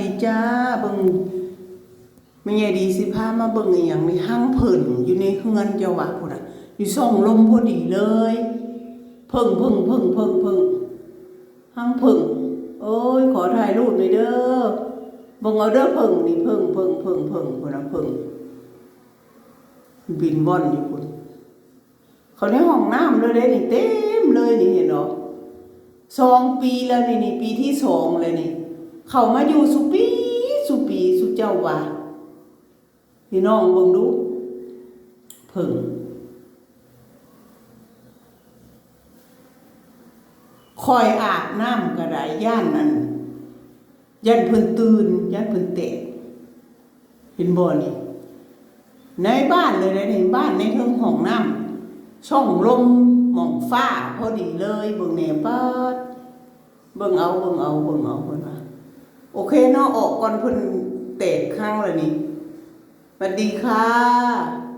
ดีจ้าเบิ่งไม่ใหญ่ดีสิพามาเบิ่งอีหยังในห้างเพิ่นอยู่ในเฮือนเจ้าว่าพุ่นน่ะ อยู่ส่องลมพอดีเลย เพิ่งเพิ่งเพิ่งเพิ่งเพิ่งห้างเพิ่งโอ้ยขอถ่ายรูปหน่อยเด้อเบิ่งเอาเด้อเพิ่งนี่เพิ่งเพิ่งเพิ่งเพิ่งพุ่นน่ะเพิ่งบินว่อนอยู่พุ่นเขาในห้องน้ำเลยเด้นี่เต็มเลยนี่เห็นเนาะสองปีแล้วนี่นี่ปีที่สองเลยนี่ เขามาอยู่สุปีสุปีสุเจ้าว่าพี่น้องเบิ่งดูเพิ่งคอยอาบน้ำกระไดย่านนั้นยันเพิ่นตื่นยันเพิ่นเตะเห็นบ่นี่ในบ้านเลยนะในบ้านในเทิงห้องน้ำช่องลมหม่องฟ้าพอดีเลยเบิ่งแหน่เปิดเบิ่งเอาเบิ่งเอาเบิ่งเอาเพิ่นว่า โอเคเนาะออกก่อนเพิ่นเตะข้างเลยนี่สวัสดีค่ะ